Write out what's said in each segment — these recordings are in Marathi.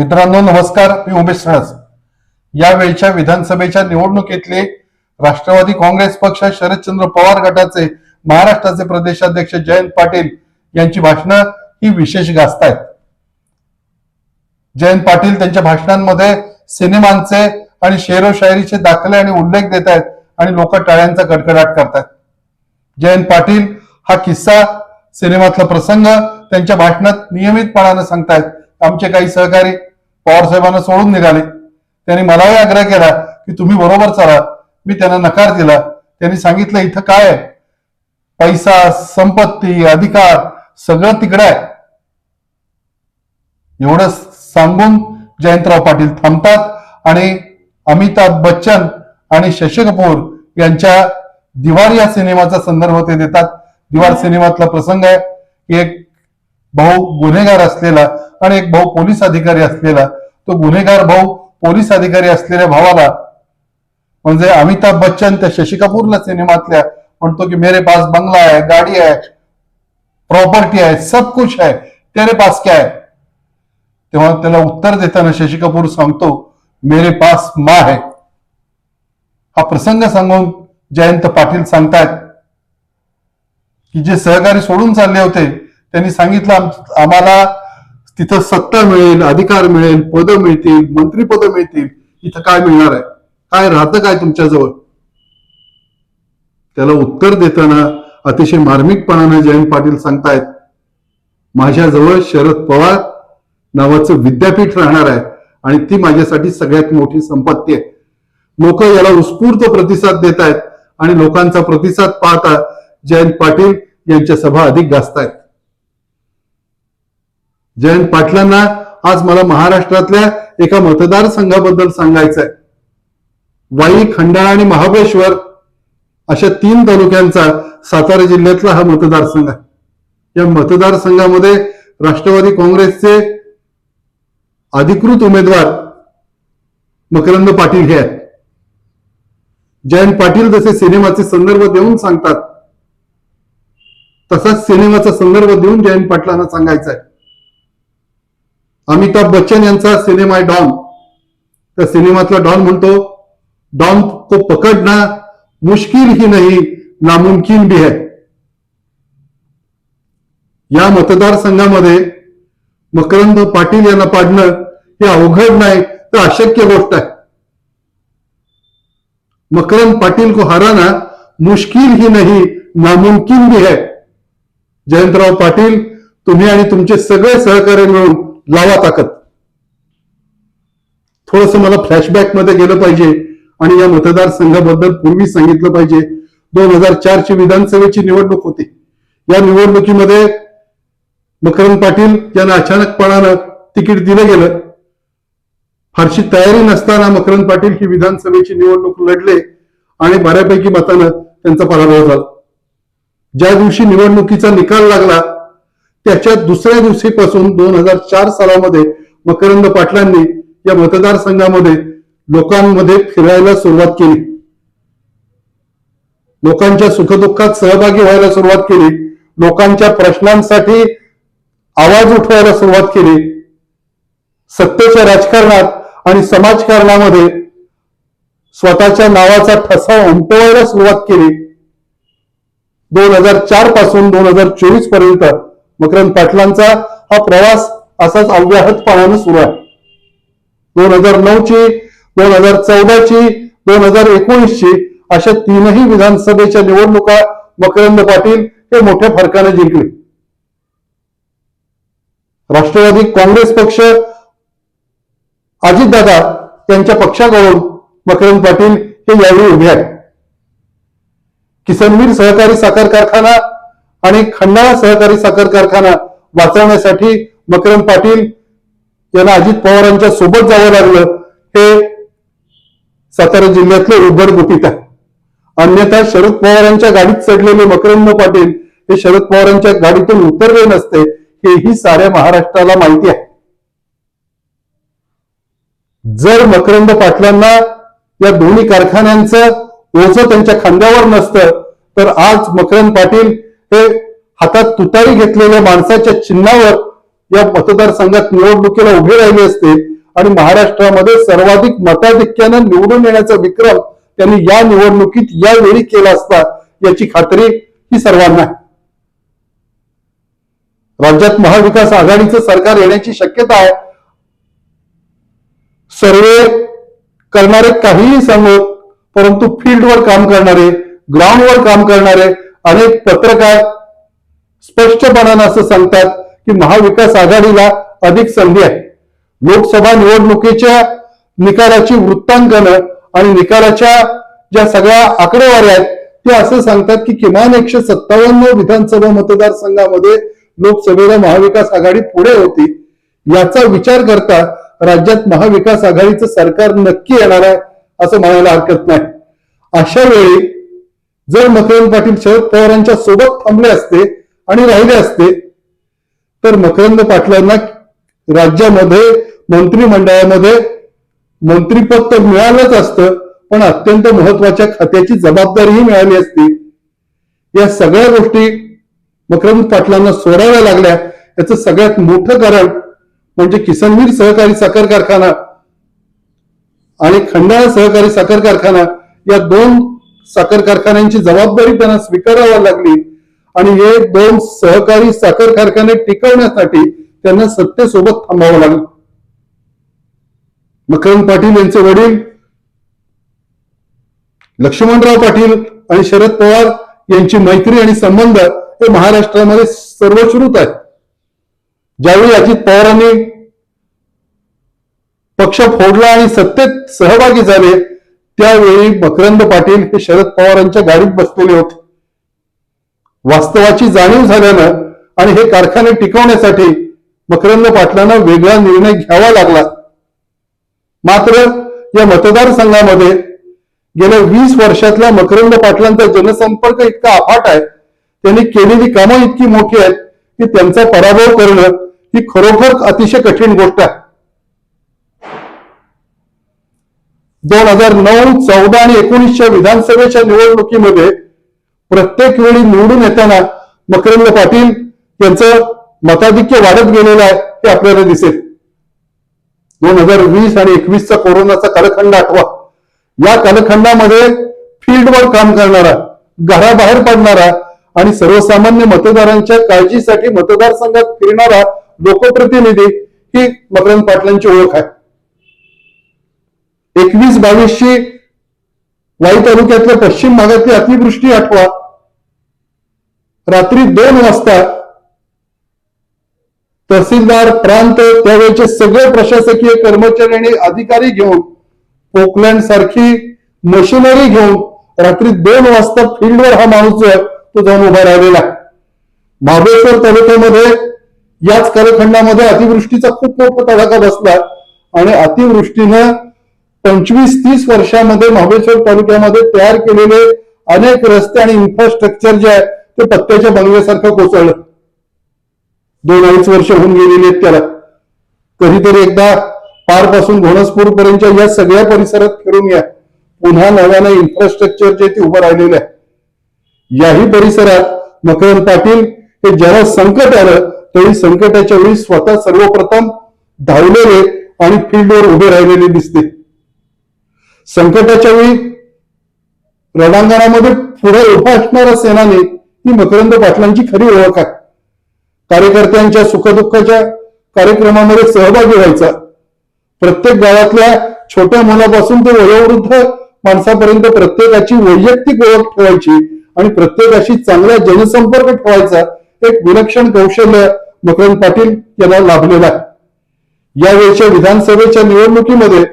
मित्रांनो नमस्कार. मी उमेश रस यावेळच्या विधानसभेच्या निवडणुकीतले राष्ट्रवादी काँग्रेस पक्ष शरदचंद्र पवार गटाचे महाराष्ट्राचे प्रदेशाध्यक्ष जयंत पाटील यांची भाषणं ही विशेष गाजतायत. जयंत पाटील त्यांच्या भाषणांमध्ये सिनेमांचे आणि शेरो शायरीचे दाखले आणि उल्लेख देत आहेत आणि लोक टाळ्यांचा कडकडाट करतात जयंत पाटील हा किस्सा सिनेमातला प्रसंग त्यांच्या भाषणात नियमितपणानं सांगतायत. आमचे काही सहकारी पवार साहेबांना सोडून निघाले. त्यांनी मलाही आग्रह केला की तुम्ही बरोबर चला. मी त्यांना नकार दिला. त्यांनी सांगितलं इथं काय आहे? पैसा संपत्ती अधिकार सगळं तिकडं आहे. एवढं सांगून जयंतराव पाटील थांबतात आणि अमिताभ बच्चन आणि शशी कपूर यांच्या दिवार या सिनेमाचा संदर्भ ते देतात. दिवार सिनेमातला प्रसंग आहे एक भाऊ गुन्हेगार असलेला आणि एक भाऊ पोलीस अधिकारी असलेला तो गुन्हेगार भाऊ पोलीस अधिकारी असलेल्या भावाला म्हणजे अमिताभ बच्चन त्या शशी कपूरला सिनेमातल्या म्हणतो की मेरे पास बंगला आहे गाडी आहे प्रॉपर्टी आहे सब कुछ है तेरे पास क्या है? तेव्हा त्याला उत्तर देताना शशी कपूर सांगतो मेरे पास मा है. हा प्रसंग सांगून जयंत पाटील सांगतायत की जे सहकारी सोडून चालले होते त्यांनी सांगितलं आम- आम्हाला तिथं सत्ता मिळेल अधिकार मिळेल पद मिळतील मंत्रीपद मिळतील इथं काय मिळणार आहे? काय राहतं काय तुमच्याजवळ? त्याला उत्तर देताना अतिशय मार्मिकपणानं जयंत पाटील सांगतायत माझ्याजवळ शरद पवार नावाचं विद्यापीठ राहणार आहे आणि ती माझ्यासाठी सगळ्यात मोठी संपत्ती आहे. लोक याला उत्स्फूर्त प्रतिसाद देत आहेत आणि लोकांचा प्रतिसाद पाहता जयंत पाटील यांच्या सभा अधिक गाजतायत. जयंत पाटलांना आज मला महाराष्ट्रातल्या एका मतदारसंघाबद्दल सांगायचं आहे वाई खंडाळा आणि महाबळेश्वर अशा तीन तालुक्यांचा सातारा जिल्ह्यातला हा मतदारसंघ आहे. या मतदारसंघामध्ये राष्ट्रवादी काँग्रेसचे अधिकृत उमेदवार मकरंद पाटील हे आहेत. जयंत पाटील जसे सिनेमाचे संदर्भ देऊन सांगतात तसाच सिनेमाचा संदर्भ देऊन जयंत पाटलांना सांगायचा आहे अमिताभ बच्चन यांचा सिनेमा आहे डॉन. त्या सिनेमातला डॉन म्हणतो डॉन को पकडना मुश्किल ही नाही नामुमकिन भी है. या मतदारसंघामध्ये मकरंद पाटील यांना पाडणं हे अवघड नाही तर अशक्य गोष्ट आहे. मकरंद पाटील को हराना मुश्किल ही नाही नामुमकिन भी है. जयंतराव पाटील तुम्ही आणि तुमचे सगळे सहकार्य मिळून लावा ताकद. थोडस मला फ्लॅशबॅकमध्ये गेलं पाहिजे आणि या मतदारसंघाबद्दल पूर्वी सांगितलं पाहिजे. दोन हजार चारची विधानसभेची निवडणूक होती. या निवडणुकीमध्ये मकरंद पाटील यांना अचानकपणानं तिकीट दिलं गेलं. फारशी तयारी नसताना मकरंद पाटील ही विधानसभेची निवडणूक लढले आणि बऱ्यापैकी मतानं त्यांचा पराभव झाला. ज्या दिवशी निवडणुकीचा निकाल लागला त्याच्या दुसऱ्या दिवशीपासून दोन हजार चार सालामध्ये मकरंद पाटलांनी या मतदारसंघामध्ये लोकांमध्ये फिरायला सुरुवात केली. लोकांच्या सुखदुःखात सहभागी व्हायला सुरुवात केली. लोकांच्या प्रश्नांसाठी आवाज उठवायला सुरुवात केली. सत्तेच्या राजकारणात आणि समाजकारणामध्ये स्वतःच्या नावाचा ठसा उमटवायला सुरुवात केली. दोन हजार चारपासून दोन हजार चोवीसपर्यंत मकरंद पाटलांचा हा प्रवास असाच अव्याहतपणानं सुरू आहे. दोन हजार नऊ ची दोन हजार चौदा ची दोन हजार एकोणीस ची अशा तीनही विधानसभेच्या निवडणुका मकरंद पाटील हे मोठ्या फरकाने जिंकले. राष्ट्रवादी काँग्रेस पक्ष अजितदादा त्यांच्या पक्षाकडून मकरंद पाटील हे यावेळी उभे आहेत. किसनवीर सहकारी साखर कारखाना आणि खंडाळा सहकारी साखर कारखाना वाचवण्यासाठी मकरंद पाटील यांना अजित पवारांच्या सोबत जावं लागलं हे सातारा जिल्ह्यातले उघड गुपित आहे. अन्यथा शरद पवारांच्या गाडीत चढलेले मकरंद पाटील हे शरद पवारांच्या गाडीतून उतरले नसते हेही साऱ्या महाराष्ट्राला माहिती आहे. जर मकरंद पाटलांना या दोन्ही कारखान्यांचं ओझं त्यांच्या खांद्यावर नसतं तर आज मकरंद पाटील हे हातात तुतारी घेतलेल्या माणसाच्या चिन्हावर या मतदारसंघात निवडणुकीला उभे राहिले असते आणि महाराष्ट्रामध्ये सर्वाधिक मताधिक्यानं निवडून येण्याचा विक्रम त्यांनी या निवडणुकीत यावेळी केला असता याची खात्री ही सर्वांना आहे. राज्यात महाविकास आघाडीचं सरकार येण्याची शक्यता आहे सर्वे करणारे काहीही सांगत परंतु फील्डवर काम करणारे ग्राउंडवर काम करणारे अनेक पत्रकार स्पष्टपणानं असं सांगतात की महाविकास आघाडीला अधिक संधी आहे. लोकसभा निवडणुकीच्या निकालाची वृत्तांकनं आणि निकालाच्या ज्या सगळ्या आकडेवाऱ्या आहेत ते असं सांगतात की किमान एकशे सत्तावन्न विधानसभा मतदारसंघामध्ये लोकसभेला महाविकास आघाडी पुढे होती. याचा विचार करता राज्यात महाविकास आघाडीचं सरकार नक्की येणार आहे असं म्हणायला हरकत नाही. अशा वेळी जर मकरंद पाटील शरद पवारांच्या सोबत थांबले असते आणि राहिले असते तर मकरंद पाटलांना राज्यामध्ये मंत्रिमंडळामध्ये मंत्रिपद तर मिळालंच असतं पण अत्यंत महत्त्वाच्या खात्याची जबाबदारीही मिळाली असती. या सगळ्या गोष्टी मकरंद पाटलांना सोडाव्या लागल्या. याचं सगळ्यात मोठं कारण म्हणजे किसनवीर सहकारी साखर कारखाना आणि खंडाळा सहकारी साखर कारखाना या दोन साखर कारखान्यांची जबाबदारी त्यांना स्वीकारावी लागली. आणि हे दोन सहकारी साखर कारखाने टिकवण्यासाठी त्यांना सत्तेसोबत थांबावं लागलं. मकरंद पाटील यांचे वडील लक्ष्मणराव पाटील आणि शरद पवार यांची मैत्री आणि संबंध हे महाराष्ट्रामध्ये सर्वश्रुत आहेत. ज्यावेळी अजित पवारांनी पक्ष फोडला आणि सत्तेत सहभागी झाले त्यावेळी मकरंद पाटील हे शरद पवारांच्या गाडीत बसलेले होते. वास्तवाची जाणीव झाल्यानं आणि हे कारखाने टिकवण्यासाठी मकरंद पाटलांना वेगळा निर्णय घ्यावा लागला. मात्र या मतदारसंघामध्ये गेल्या वीस वर्षातल्या मकरंद पाटलांचा जनसंपर्क इतका अफाट आहे त्यांनी केलेली कामं इतकी मोठी आहेत की त्यांचा पराभव करणं ही खरोखर अतिशय कठीण गोष्ट आहे. दोन हजार नऊ चौदा आणि एकोणीसच्या विधानसभेच्या निवडणुकीमध्ये प्रत्येक वेळी निवडून येताना मकरंद पाटील यांचं मताधिक्य वाढत गेलेलं आहे ते आपल्याला दिसेल. दोन हजार वीस आणि एकवीसचा कोरोनाचा कालखंड आठवा. या कालखंडामध्ये फील्डवर काम करणारा घराबाहेर पडणारा आणि सर्वसामान्य मतदारांच्या काळजीसाठी मतदारसंघात फिरणारा लोकप्रतिनिधी ही मकरंद पाटलांची ओळख आहे. एकवीस बावीसची वाई तालुक्यातल्या पश्चिम भागातली अतिवृष्टी आठवा. रात्री दोन वाजता तहसीलदार प्रांत त्यावेळेचे सगळे प्रशासकीय कर्मचारी आणि अधिकारी घेऊन पोकलँड सारखी मशिनरी घेऊन रात्री दोन वाजता फील्डवर हा माणूस जो आहे तो जाऊन उभा राहिलेला. महाबळेश्वर तालुक्यामध्ये याच कालखंडामध्ये अतिवृष्टीचा खूप मोठा तडाखा बसला आणि अतिवृष्टीनं पंचवीस तीस वर्षामध्ये महाबळेश्वर तालुक्यामध्ये तयार केलेले अनेक रस्ते आणि इन्फ्रास्ट्रक्चर जे आहे ते पत्त्याच्या बंगल्यासारखं कोसळलं. दोन अडीच वर्ष होऊन गेलेली आहेत त्याला. कधीतरी एकदा पारपासून घोणसपूर पर्यंतच्या या सगळ्या परिसरात फिरून या. पुन्हा नव्याने इन्फ्रास्ट्रक्चर जे ते उभं राहिलेलं आहे. याही परिसरात मकरंद पाटील हे जेव्हा संकट आलं तरी संकटाच्या वेळी स्वतः सर्वप्रथम धावलेले आणि फील्डवर उभे राहिलेले दिसते. संकटाच्या वेळी रणांगणामध्ये पुढे उभा असणारा सेनानी ही मकरंद पाटलांची खरी ओळख आहे. कार्यकर्त्यांच्या सुखदुःखाच्या कार्यक्रमामध्ये सहभागी व्हायचा. प्रत्येक गावातल्या छोट्या मुलापासून ते वयोवृद्ध माणसापर्यंत प्रत्येकाची वैयक्तिक ओळख ठेवायची आणि प्रत्येकाशी चांगला जनसंपर्क ठेवायचा एक विलक्षण कौशल्य मकरंद पाटील यांना लाभलेला आहे. यावेळच्या विधानसभेच्या निवडणुकीमध्ये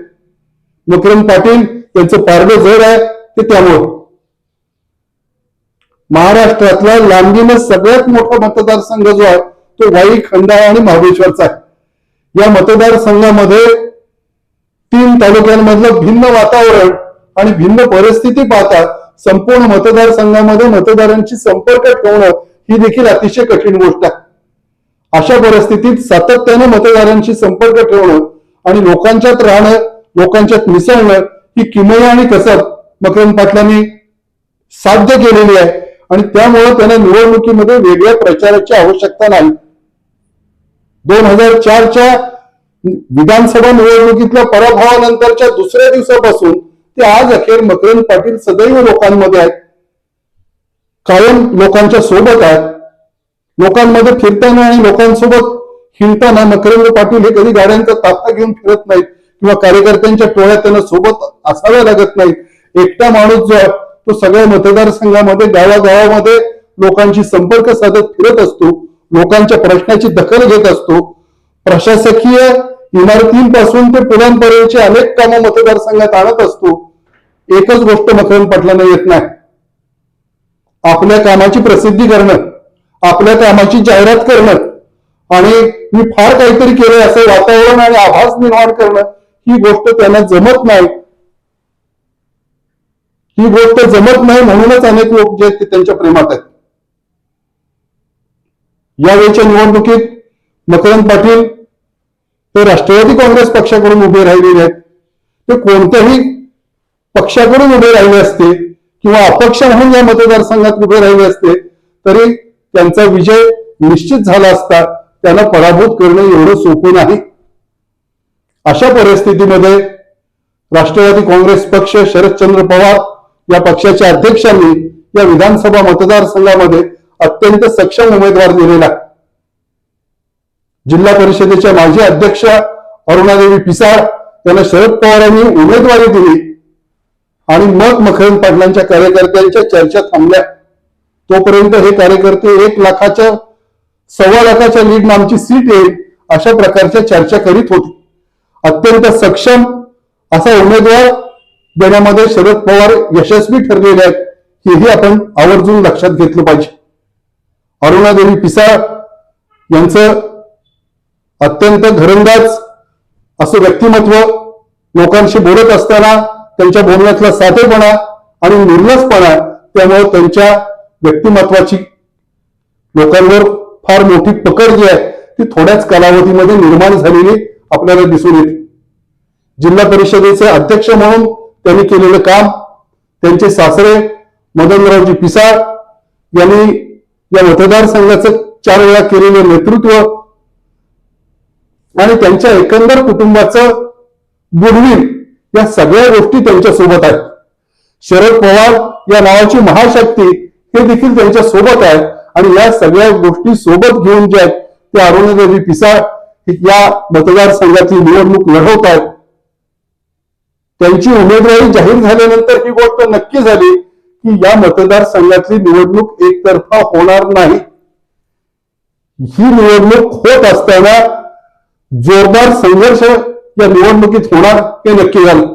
मकरंद पाटील यांचं पारडं जड आहे ते त्यामुळं. महाराष्ट्रातला लांबीनं सगळ्यात मोठा मतदारसंघ जो आहे तो वाई खंडाळा आणि महाबळेश्वरचा आहे. या मतदारसंघामध्ये तीन तालुक्यांमधलं भिन्न वातावरण आणि भिन्न परिस्थिती पाहता संपूर्ण मतदारसंघामध्ये मतदारांशी संपर्क ठेवणं ही देखील अतिशय कठीण गोष्ट आहे. अशा परिस्थितीत सातत्याने मतदारांशी संपर्क ठेवणं आणि लोकांच्यात राहणं लोकांच्यात मिसळणं ही किमया आणि कसब मकरंद पाटलांनी साध्य केलेली आहे. आणि त्यामुळे त्यांना निवडणुकीमध्ये वेगळ्या प्रचाराची आवश्यकता नाही. दोन हजार चारच्या विधानसभा निवडणुकीतल्या पराभवानंतरच्या दुसऱ्या दिवसापासून ते आज अखेर मकरंद पाटील सदैव लोकांमध्ये आहेत. कायम लोकांच्या सोबत आहेत. लोकांमध्ये फिरताना आणि लोकांसोबत हिंडताना मकरंद पाटील हे कधी गाड्यांचा तात्ता घेऊन फिरत नाहीत. किंवा कार्यकर्त्यांच्या टोळ्या त्यांना सोबत असाव्या लागत नाहीत. एकटा माणूस जो आहे तो सगळ्या मतदारसंघामध्ये गावागावामध्ये लोकांशी संपर्क साधत फिरत असतो लोकांच्या प्रश्नाची दखल घेत असतो. प्रशासकीय इमारतींपासून ते पुलांपर्यंतची अनेक कामं मतदारसंघात आणत असतो. एकच गोष्ट मकरंद पाटलांना येत नाही. आपल्या कामाची प्रसिद्धी करणं आपल्या कामाची जाहिरात करणं आणि मी फार काहीतरी केलंय असं वातावरण आणि आभास निर्माण करणं ही गोष्ट त्यांना जमत नाही. ही गोष्ट जमत नाही म्हणूनच अनेक लोक जे आहेत ते त्यांच्या प्रेमात आहेत. यावेळीच्या निवडणुकीत मकरंद पाटील हे राष्ट्रवादी काँग्रेस पक्षाकडून उभे राहिलेले आहेत. ते कोणत्याही पक्षाकडून उभे राहिले असते किंवा अपक्ष म्हणून या मतदारसंघात उभे राहिले असते तरी त्यांचा विजय निश्चित झाला असता त्यांना पराभूत करणं एवढं सोपं नाही. अशा परिस्थितीमध्ये राष्ट्रवादी काँग्रेस पक्ष शरदचंद्र पवार या पक्षाच्या अध्यक्षांनी या विधानसभा मतदारसंघामध्ये अत्यंत सक्षम उमेदवार दिलेला जिल्हा परिषदेच्या माजी अध्यक्ष अरुणादेवी पिसाळ यांना शरद पवारांनी उमेदवारी दिली आणि मग मखरन पाटलांच्या कार्यकर्त्यांच्या चर्चा थांबल्या. तोपर्यंत हे कार्यकर्ते एक लाखाच्या सव्वा लाखाच्या लीड आमची सीट येईल अशा प्रकारच्या चर्चा करीत होती. अत्यंत सक्षम असा उमेदवार देण्यामध्ये शरद पवार यशस्वी ठरलेले आहेत हेही आपण आवर्जून लक्षात घेतलं पाहिजे. अरुणादेवी पिसाळ यांचं अत्यंत घरंदाज असं व्यक्तिमत्व लोकांशी बोलत असताना त्यांच्या बोलण्यातला साधेपणा आणि निर्लसपणा त्यामुळे त्यांच्या व्यक्तिमत्वाची लोकांवर फार मोठी पकड जी आहे ती थोड्याच कालावधीमध्ये निर्माण झालेली आपल्याला दिसून येते. जिल्हा परिषदेचे अध्यक्ष म्हणून त्यांनी केलेलं काम त्यांचे सासरे मदनरावजी पिसाळ यांनी या मतदारसंघाचं चार वेळा केलेलं नेतृत्व आणि त्यांच्या एकंदर कुटुंबाचं गुडविल या सगळ्या गोष्टी त्यांच्यासोबत आहेत. शरद पवार या नावाची महाशक्ती हे देखील त्यांच्यासोबत आहे आणि या सगळ्या गोष्टी सोबत घेऊन जे आहेत ते अरुणदेवी पिसाळ या मतदारसंघाची निवडणूक लढवत आहेत. त्यांची उमेदवारी जाहीर झाल्यानंतर ही गोष्ट नक्की झाली की या मतदारसंघातली निवडणूक एकतर्फा होणार नाही. ही निवडणूक होत असताना जोरदार संघर्ष या निवडणुकीत होणार हे नक्की झालं.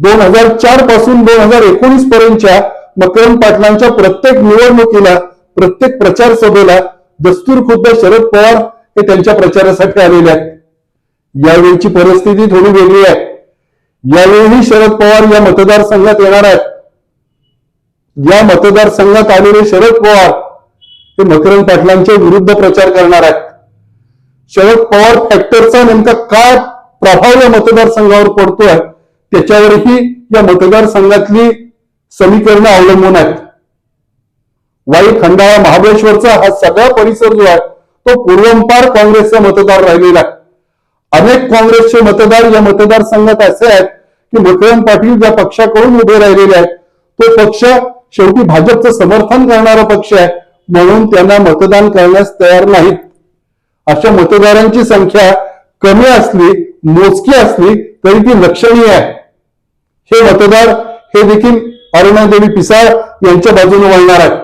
दोन हजार चारपासून दोन हजार एकोणीस पर्यंतच्या मकरंद पाटलांच्या प्रत्येक निवडणुकीला प्रत्येक प्रचार सभेला दस्तूर खुद्द शरद पवार हे त्यांच्या प्रचारासाठी आलेले आहेत. यावेळीची परिस्थिती थोडी वेगळी आहे. यावेळीही शरद पवार या मतदारसंघात येणार आहेत. या मतदारसंघात आलेले शरद पवार हे मकरंद पाटलांच्या विरुद्ध प्रचार करणार आहेत. शरद पवार फॅक्टरचा नेमका काय प्रभाव या मतदारसंघावर पडतोय त्याच्यावरही या मतदारसंघातली समीकरणं अवलंबून आहेत. वाई खंडाळा महाबळेश्वरचा हा सगळा परिसर जो आहे तो पूर्वंपार काँग्रेसचा मतदार राहिलेला आहे. अनेक काँग्रेसचे मतदार या मतदारसंघात असे आहेत की विक्रम पाटील ज्या पक्षाकडून उभे राहिलेले आहेत तो पक्ष शेवटी भाजपचं समर्थन करणारा पक्ष आहे म्हणून त्यांना मतदान करण्यास तयार नाहीत अशा मतदारांची संख्या कमी असली मोजकी असली तरी ती लक्षणीय आहे. हे मतदार हे देखील अरुणादेवी पिसाळ यांच्या बाजूने वळणार आहेत.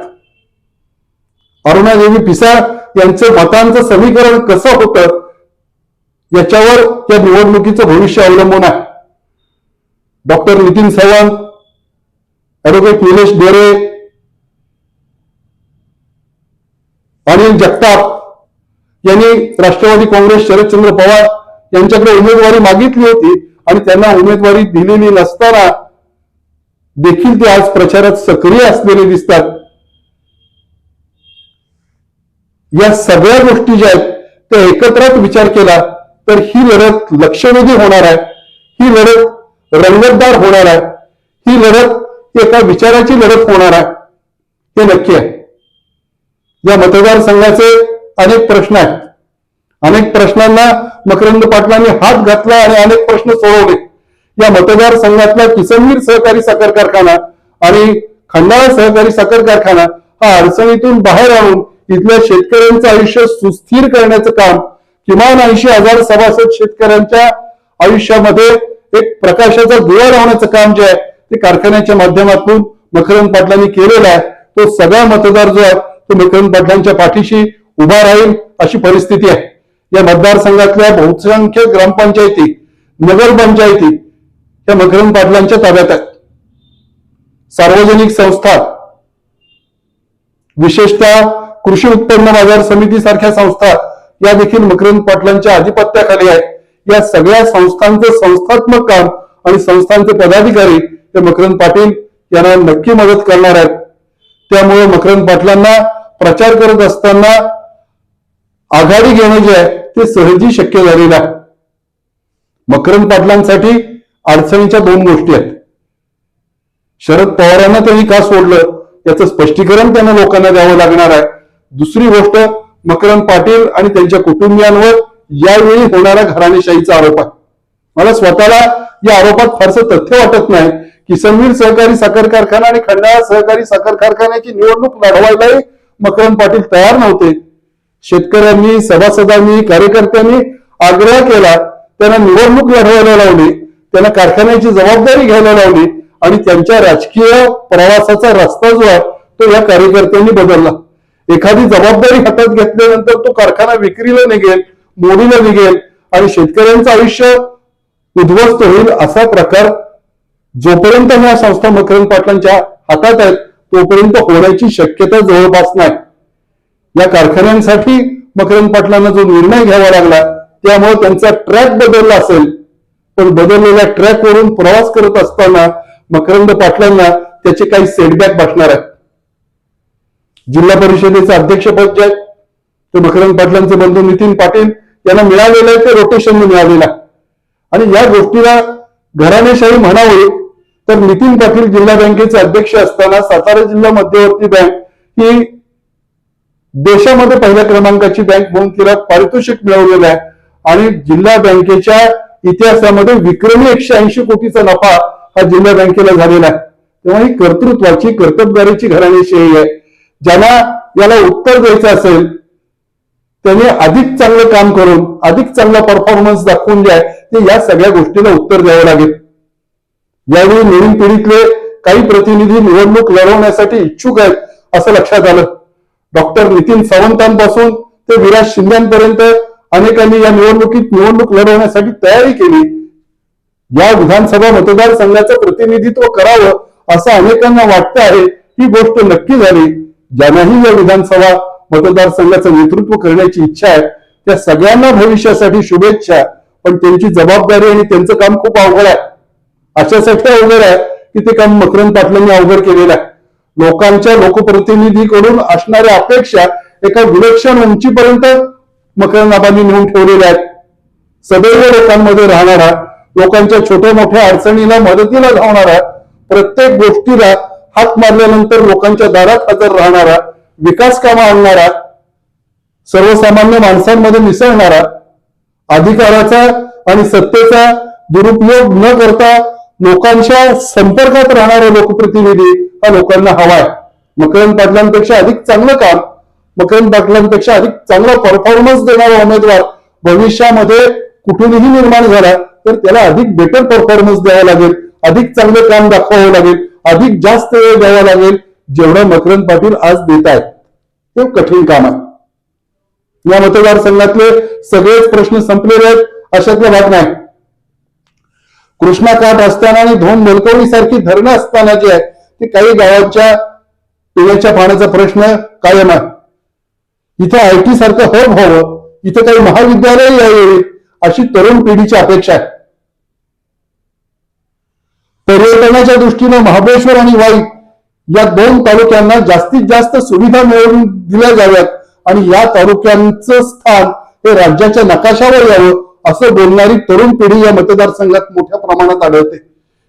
अरुणादेवी पिसाळ यांचं मतांचं समीकरण कसं होतं याच्यावर या निवडणुकीचं भविष्य अवलंबून आहे. डॉक्टर नितीन सावंत ऍडव्होकेट निलेश डेरे अनिल जगताप यांनी राष्ट्रवादी काँग्रेस शरदचंद्र पवार यांच्याकडे उमेदवारी मागितली होती आणि त्यांना उमेदवारी दिलेली नसताना देखील ते आज प्रचारात सक्रिय असलेले दिसतात. या सगळ्या गोष्टी ज्या आहेत त्या एकत्रच विचार केला तर ही लढत लक्षवेधी होणार आहे. ही लढत रंगतदार होणार आहे. ही लढत एका विचाराची लढत होणार आहे. हे नक्की आहे. या मतदारसंघाचे अनेक प्रश्न आहेत. अनेक प्रश्नांना मकरंद पाटलांनी हात घातला आणि अनेक प्रश्न सोडवले. या मतदारसंघातला किसनवीर सहकारी साखर कारखाना आणि खंडाळा सहकारी साखर कारखाना हा अडचणीतून बाहेर आणून तिथल्या शेतकऱ्यांचं आयुष्य सुस्थिर करण्याचं काम किमान ऐंशी हजार सभासद शेतकऱ्यांच्या आयुष्यामध्ये एक प्रकाशाचा दुवा लावण्याचं काम जे आहे ते कारखान्याच्या माध्यमातून मकरंद पाटलांनी केलेला आहे. तो सगळा मतदार जो आहे तो मकरंद पाटलांच्या पाठीशी उभा राहील अशी परिस्थिती आहे. या मतदारसंघातल्या बहुसंख्य ग्रामपंचायती नगरपंचायती या मकरंद पाटलांच्या ताब्यात आहेत. सार्वजनिक संस्था विशेषतः कृषी उत्पन्न बाजार समिती सारख्या संस्था या देखील मकरंद पाटलांच्या अधिपत्याखाली आहेत. या सगळ्या संस्थांचं संस्थात्मक काम आणि संस्थांचे पदाधिकारी हे मकरंद पाटील यांना नक्की मदत करणार आहेत. त्यामुळे मकरंद पाटलांना प्रचार करत असताना आघाडी घेणं जे आहे ते सहजी शक्य झालेलं आहे. मकरंद पाटलांसाठी अडचणीच्या दोन गोष्टी आहेत. शरद पवारांना त्यांनी का सोडलं याचं स्पष्टीकरण त्यांना लोकांना द्यावं लागणार आहे. दुसरी गोष्ट मकरंद पाटील आणि त्यांच्या कुटुंबियांवर यावेळी होणारा घराणेशाहीचा आरोप आहे. मला स्वतःला या आरोपात फारसं तथ्य वाटत नाही किसनवीर सहकारी साखर कारखाना आणि खंडाळा सहकारी साखर कारखान्याची निवडणूक लढवायलाही मकरंद पाटील तयार नव्हते. शेतकऱ्यांनी सभासदांनी कार्यकर्त्यांनी आग्रह केला त्यांना निवडणूक लढवायला लावली त्यांना कारखान्याची जबाबदारी घ्यायला लावली आणि त्यांच्या राजकीय प्रवासाचा रस्ता जो आहे तो या कार्यकर्त्यांनी बदलला. एखादी जबाबदारी हातात घेतल्यानंतर तो कारखाना विक्रीला निघेल मोडीला निघेल आणि शेतकऱ्यांचं आयुष्य उद्ध्वस्त होईल असा प्रकार जोपर्यंत ह्या संस्था मकरंद पाटलांच्या हातात आहेत तोपर्यंत होण्याची शक्यता जवळपास नाही. या कारखान्यांसाठी मकरंद पाटलांना जो निर्णय घ्यावा लागला त्यामुळे त्यांचा ट्रॅक बदलला असेल. पण बदललेल्या ट्रॅकवरून प्रवास करत असताना मकरंद पाटलांना त्याचे काही सेटबॅक बसणार आहेत. जिल्हा परिषदेचं अध्यक्षपद जे आहे ते मकरंद पाटलांचे बंधू नितीन पाटील यांना मिळालेलं आहे ते रोटेशनने मिळालेलं आहे. आणि या गोष्टीला घराणेशाही म्हणावे तर नितीन पाटील जिल्हा बँकेचे अध्यक्ष असताना सातारा जिल्हा मध्यवर्ती बँक ही देशामध्ये पहिल्या क्रमांकाची बँक म्हणून तिला पारितोषिक मिळवलेलं आहे. आणि जिल्हा बँकेच्या इतिहासामध्ये विक्रमी एकशे ऐंशी कोटीचा नफा हा जिल्हा बँकेला झालेला आहे. तेव्हा ही कर्तृत्वाची कर्तबगारीची घराणेशाही आहे. ज्यांना याला उत्तर द्यायचं असेल त्याने अधिक चांगलं काम करून अधिक चांगला परफॉर्मन्स दाखवून जे आहे ते या सगळ्या गोष्टीला उत्तर द्यावं लागेल. यावेळी नवीन पिढीतले काही प्रतिनिधी निवडणूक लढवण्यासाठी इच्छुक आहेत असं लक्षात आलं. डॉक्टर नितीन सावंतांपासून ते विराज शिंद्यांपर्यंत अनेकांनी या निवडणुकीत निवडणूक लढवण्यासाठी तयारी केली. या विधानसभा मतदारसंघाचं प्रतिनिधित्व करावं असं अनेकांना वाटतं आहे ही गोष्ट नक्की झाली. ज्यांनाही या विधानसभा मतदारसंघाचं नेतृत्व करण्याची इच्छा आहे त्या सगळ्यांना भविष्यासाठी शुभेच्छा. पण त्यांची जबाबदारी आणि त्यांचं काम खूप अवघड आहे. अशासाठी अवघड आहे की ते काम मकरंद पाटलांनी अवघड केलेलं आहे. लोकांच्या लोकप्रतिनिधीकडून असणाऱ्या अपेक्षा एका विलक्षण उंचीपर्यंत मकरंदाबांनी नेऊन ठेवलेल्या आहेत. सदैव लोकांमध्ये राहणारा लोकांच्या छोट्या मोठ्या अडचणीला मदतीला धावणारा प्रत्येक गोष्टीला हात मारल्यानंतर लोकांच्या दारात हजर राहणारा विकास कामं आणणारा सर्वसामान्य माणसांमध्ये मिसळणारा अधिकाराचा आणि सत्तेचा दुरुपयोग न करता लोकांच्या संपर्कात राहणारा लोकप्रतिनिधी हा लोकांना हवाय. मकरंद पाटलांपेक्षा अधिक चांगलं काम मकरंद पाटलांपेक्षा अधिक चांगला परफॉर्मन्स देणारा उमेदवार भविष्यामध्ये कुठूनही निर्माण झाला तर त्याला अधिक बेटर परफॉर्मन्स द्यावा लागेल अधिक चांगलं काम दाखवावं लागेल. अधिक जास्त वेळ द्यावा लागेल जेवढं मकरंद पाटील आज देत आहेत ते कठीण काम आहे. या मतदारसंघातले सगळेच प्रश्न संपलेले आहेत अशातला भाग नाही. कृष्णा काठ असताना आणि धोन मलकवणी सारखी धरणं असताना जे आहे ते काही गावांच्या पिण्याच्या पाण्याचा प्रश्न कायम आहे. इथं आय टी सारखं हब व्हावं इथं काही महाविद्यालय यावे अशी तरुण पिढीची अपेक्षा आहे. पर्यटनाच्या दृष्टीने महाबळेश्वर आणि वाई या दोन तालुक्यांना जास्तीत जास्त सुविधा मिळवून दिल्या जाव्यात आणि या तालुक्यांचं स्थान हे राज्याच्या नकाशावर यावं असं बोलणारी तरुण पिढी या मतदारसंघात मोठ्या प्रमाणात आढळते.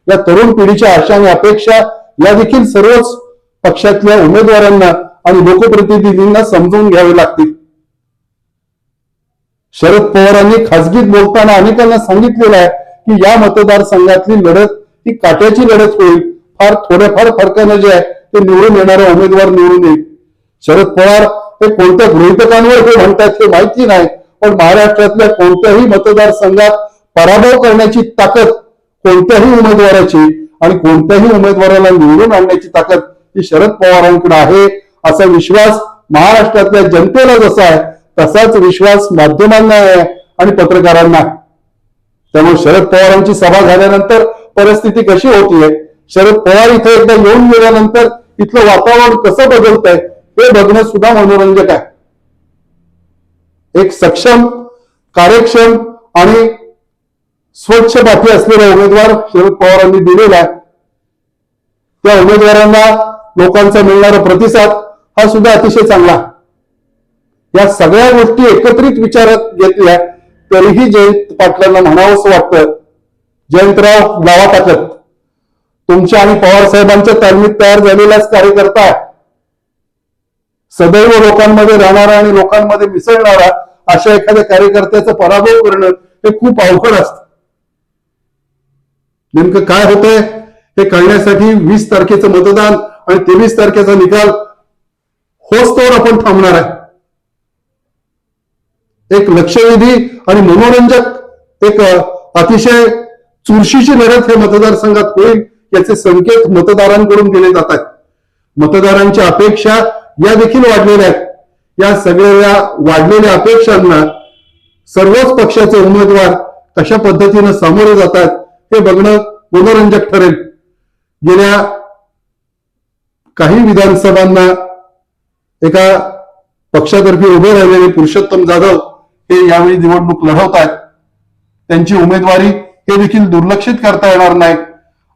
या तरुण पिढीच्या आशा आणि अपेक्षा या देखील सर्वच पक्षातल्या उमेदवारांना आणि लोकप्रतिनिधींना समजून घ्यावे लागतील. शरद पवारांनी खासगीत बोलताना अनेकांना सांगितलेलं आहे की या मतदारसंघातली लढत ती काट्याची लढत होईल. फार थोड्याफार फरकाने जे आहे ते निवडून येणारा उमेदवार निवडून येईल. शरद पवार हे कोणत्या गृहितकांवर हे म्हणतात हे माहिती नाही पण महाराष्ट्रातल्या कोणत्याही मतदारसंघात पराभव करण्याची ताकद कोणत्याही उमेदवाराची आणि कोणत्याही उमेदवाराला निवडून आणण्याची ताकद ही शरद पवारांकडे आहे असा विश्वास महाराष्ट्रातल्या जनतेला जसा आहे तसाच विश्वास माध्यमांना आहे आणि पत्रकारांना त्यामुळे शरद पवारांची सभा झाल्यानंतर परिस्थिती कशी होतीये? शरद पवार इथे एकदा येऊन गेल्यानंतर इथलं वातावरण कसं बदलत आहे हे बघणं सुद्धा मनोरंजक आहे. एक सक्षम कार्यक्षम आणि स्वच्छ बाकी असलेला उमेदवार शरद पवारांनी दिलेला आहे. त्या उमेदवारांना लोकांचा मिळणारा प्रतिसाद हा सुद्धा अतिशय चांगला या सगळ्या गोष्टी एकत्रित विचारात घेतल्या तरीही जयंत पाटलांना म्हणावंसं वाटतं जयंतराव लावा टाकत तुमच्या आणि पवार साहेबांच्या तालमीत तयार झालेलाच कार्यकर्ता आहे. सदैव लोकांमध्ये राहणारा आणि लोकांमध्ये मिसळणारा अशा एखाद्या कार्यकर्त्याचा पराभव करणं हे खूप अवघड असतं. नेमकं काय होतंय हे कळण्यासाठी वीस तारखेचं मतदान आणि तेवीस तारखेचा निकाल होस्तवर आपण थांबणार आहे. एक लक्षवेधी आणि मनोरंजक एक अतिशय चुरशीची लढत हे मतदारसंघात होईल याचे संकेत मतदारांकडून दिले जात आहेत. मतदारांच्या अपेक्षा या देखील वाढलेल्या आहेत. या सगळ्या वाढलेल्या अपेक्षांना सर्वच पक्षाचे उमेदवार कशा पद्धतीनं सामोरे जातात हे बघणं मनोरंजक ठरेल. गेल्या काही विधानसभांना एका पक्षातर्फे उभे राहिलेले पुरुषोत्तम जाधव हे यावेळी निवडणूक लढवत आहेत. त्यांची उमेदवारी हे देखील दुर्लक्षित करता येणार नाही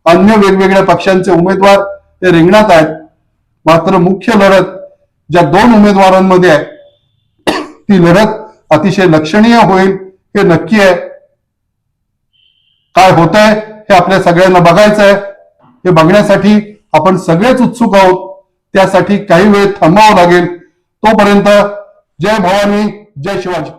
अन्य वेगवेगळ्या पक्षांचे उमेदवार ते रिंगणात आहेत. मात्र मुख्य लढत ज्या दोन उमेदवारांमध्ये आहे ती लढत अतिशय लक्षणीय होईल हे नक्की आहे. काय होत आहे हे आपल्या सगळ्यांना बघायचं आहे. हे बघण्यासाठी आपण सगळेच उत्सुक आहोत. त्यासाठी काही वेळ थांबावं लागेल. तोपर्यंत जय भवानी जय शिवाजी.